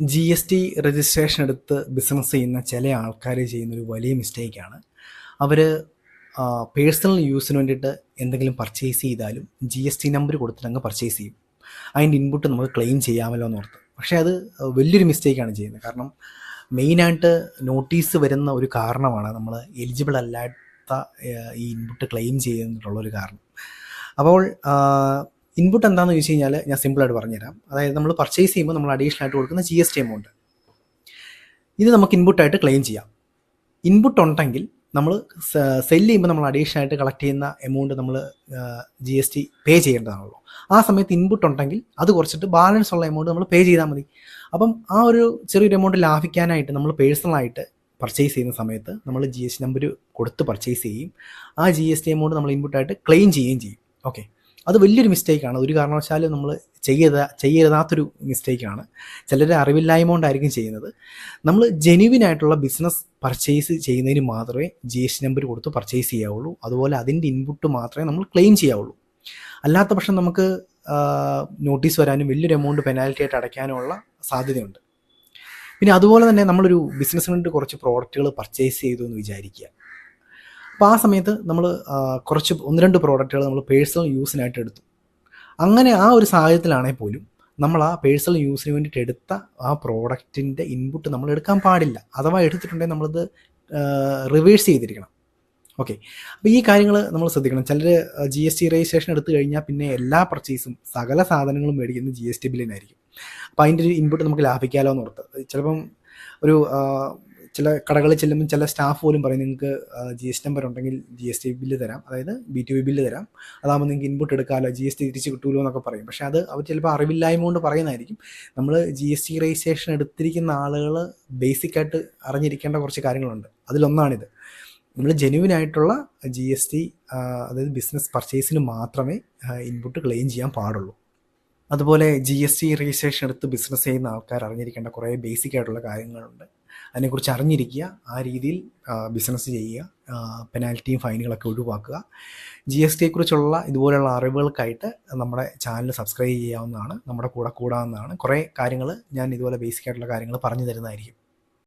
G S T registration എടുത്ത് business ചെയ്യുന്ന ചില ആൾക്കാർ ചെയ്യുന്നൊരു വലിയ മിസ്റ്റേക്കാണ് അവർ പേഴ്സണൽ യൂസിന് വേണ്ടിയിട്ട് എന്തെങ്കിലും പർച്ചേസ് ചെയ്താലും ജി എസ് ടി നമ്പർ കൊടുത്തിട്ട് അങ്ങ് പർച്ചേസ് ചെയ്യും. അതിന്റെ ഇൻപുട്ട് നമുക്ക് ക്ലെയിം ചെയ്യാമല്ലോ എന്ന് ഓർത്ത്. പക്ഷേ അത് വലിയൊരു മിസ്റ്റേക്കാണ് ചെയ്യുന്നത്. കാരണം മെയിനായിട്ട് നോട്ടീസ് വരുന്ന ഒരു കാരണമാണ് നമ്മൾ എലിജിബിൾ അല്ലാത്ത ഈ ഇൻപുട്ട് ക്ലെയിം ചെയ്യുന്നതിനുള്ളൊരു കാരണം. അപ്പോൾ ഇൻപുട്ട് എന്താണെന്ന് ചോദിച്ചു കഴിഞ്ഞാൽ ഞാൻ സിമ്പിളായിട്ട് പറഞ്ഞുതരാം. അതായത് നമ്മൾ പർച്ചേസ് ചെയ്യുമ്പോൾ നമ്മൾ അഡീഷണൽ ആയിട്ട് കൊടുക്കുന്ന ജി എസ് ടി എമൗണ്ട് ഇത് നമുക്ക് ഇൻപുട്ടായിട്ട് ക്ലെയിം ചെയ്യാം. ഇൻപുട്ട് ഉണ്ടെങ്കിൽ നമ്മൾ സെല്ല് ചെയ്യുമ്പോൾ നമ്മൾ അഡീഷണൽ ആയിട്ട് കളക്ട് ചെയ്യുന്ന എമൗണ്ട് നമ്മൾ ജി എസ് ടി പേ ചെയ്യേണ്ടതാണല്ലോ. ആ സമയത്ത് ഇൻപുട്ട് ഉണ്ടെങ്കിൽ അത് കുറച്ചിട്ട് ബാലൻസ് ഉള്ള എമൗണ്ട് നമ്മൾ പേ ചെയ്താൽ മതി. അപ്പം ആ ഒരു ചെറിയൊരു എമൗണ്ട് ലാഭിക്കാനായിട്ട് നമ്മൾ പേഴ്സണലായിട്ട് പർച്ചേസ് ചെയ്യുന്ന സമയത്ത് നമ്മൾ ജി എസ് ടി നമ്പർ കൊടുത്ത് പർച്ചേസ് ചെയ്യും. ആ ജി എസ് ടി എമൗണ്ട് നമ്മൾ ഇൻപുട്ടായിട്ട് ക്ലെയിം ചെയ്യുകയും ചെയ്യും. ഓക്കെ അത് വലിയൊരു മിസ്റ്റേക്കാണ് ഒരു കാരണവശാലും നമ്മൾ ചെയ്യരുത ചെയ്യരുതാത്തൊരു മിസ്റ്റേക്കാണ് ചിലർ അറിവില്ലായ്മ കൊണ്ടായിരിക്കും ചെയ്യുന്നത്. നമ്മൾ ജെനുവിനായിട്ടുള്ള ബിസിനസ് പർച്ചേസ് ചെയ്യുന്നതിന് മാത്രമേ ജി എസ് നമ്പർ കൊടുത്ത് പർച്ചേസ് ചെയ്യാവുള്ളൂ. അതുപോലെ അതിന്റെ ഇൻപുട്ട് മാത്രമേ നമ്മൾ ക്ലെയിം ചെയ്യാവുള്ളൂ. അല്ലാത്ത പക്ഷം നമുക്ക് നോട്ടീസ് വരാനും വലിയൊരു എമൗണ്ട് പെനാൽറ്റി ആയിട്ട് അടയ്ക്കാനുമുള്ള സാധ്യതയുണ്ട്. പിന്നെ അതുപോലെ തന്നെ നമ്മളൊരു ബിസിനസ്സിന് വേണ്ടി കുറച്ച് പ്രോഡക്റ്റുകൾ പർച്ചേസ് ചെയ്തു എന്ന് വിചാരിക്കുക. അപ്പോൾ ആ സമയത്ത് നമ്മൾ കുറച്ച് ഒന്ന് രണ്ട് പ്രോഡക്റ്റുകൾ നമ്മൾ പേഴ്സണൽ യൂസിനായിട്ട് എടുത്തു. അങ്ങനെ ആ ഒരു സാഹചര്യത്തിലാണെങ്കിൽ പോലും നമ്മൾ ആ പേഴ്സണൽ യൂസിന് വേണ്ടിയിട്ട് എടുത്ത ആ പ്രോഡക്റ്റിന്റെ ഇൻപുട്ട് നമ്മൾ എടുക്കാൻ പാടില്ല. അഥവാ എടുത്തിട്ടുണ്ടെങ്കിൽ നമ്മളത് റിവേഴ്സ് ചെയ്തിരിക്കണം. ഓക്കെ അപ്പോൾ ഈ കാര്യങ്ങൾ നമ്മൾ ശ്രദ്ധിക്കണം. ചിലർ ജി എസ് ടി രജിസ്ട്രേഷൻ എടുത്തു കഴിഞ്ഞാൽ പിന്നെ എല്ലാ പർച്ചേസും സകല സാധനങ്ങളും മേടിക്കുന്നത് ജി എസ് ടി ബില്ലിനായിരിക്കും അപ്പോൾ അതിന്റെ ഒരു ഇൻപുട്ട് നമുക്ക് ലാഭിക്കാമല്ലോ എന്ന് ഓർത്ത്. ചിലപ്പം ഒരു ചില കടകളിൽ ചെല്ലുമ്പോൾ ചില സ്റ്റാഫ് പോലും പറയും നിങ്ങൾക്ക് ജി എസ് നമ്പർ ഉണ്ടെങ്കിൽ ജി എസ് ടി ബില്ല് തരാം. അതായത് ബി ടി വി ബില്ല് തരാം. അതാകുമ്പോൾ നിങ്ങൾക്ക് ഇൻപുട്ട് എടുക്കാമല്ലോ ജി എസ് ടി തിരിച്ച് കിട്ടുമല്ലോ എന്നൊക്കെ പറയും. പക്ഷേ അത് അവർ ചിലപ്പോൾ അറിവില്ലായ്മ കൊണ്ട് പറയുന്നതായിരിക്കും. നമ്മൾ ജി എസ് ടി രജിസ്ട്രേഷൻ എടുത്തിരിക്കുന്ന ആളുകൾ ബേസിക്കായിട്ട് അറിഞ്ഞിരിക്കേണ്ട കുറച്ച് കാര്യങ്ങളുണ്ട്. അതിലൊന്നാണിത്. നമ്മൾ ജെന്യൂൻ ആയിട്ടുള്ള ജി എസ് ടി അതായത് ബിസിനസ് പർച്ചേസിന് മാത്രമേ ഇൻപുട്ട് ക്ലെയിം ചെയ്യാൻ പാടുള്ളൂ. അതുപോലെ ജി എസ് ടി രജിസ്ട്രേഷൻ എടുത്ത് ബിസിനസ് ചെയ്യുന്ന ആൾക്കാർ അറിഞ്ഞിരിക്കേണ്ട കുറേ ബേസിക് ആയിട്ടുള്ള കാര്യങ്ങളുണ്ട്. അതിനെക്കുറിച്ച് അറിഞ്ഞിരിക്കുക ആ രീതിയിൽ ബിസിനസ് ചെയ്യുക പെനാൽറ്റിയും ഫൈനുകളൊക്കെ ഒഴിവാക്കുക. ജി എസ് ടിയെക്കുറിച്ചുള്ള ഇതുപോലെയുള്ള അറിവുകൾക്കായിട്ട് നമ്മുടെ ചാനൽ സബ്സ്ക്രൈബ് ചെയ്യാവുന്നതാണ് നമ്മുടെ കൂടെ കൂടാവുന്നതാണ്. കുറേ കാര്യങ്ങൾ ഞാൻ ഇതുപോലെ ബേസിക് ആയിട്ടുള്ള കാര്യങ്ങൾ പറഞ്ഞു തരുന്നതായിരിക്കും.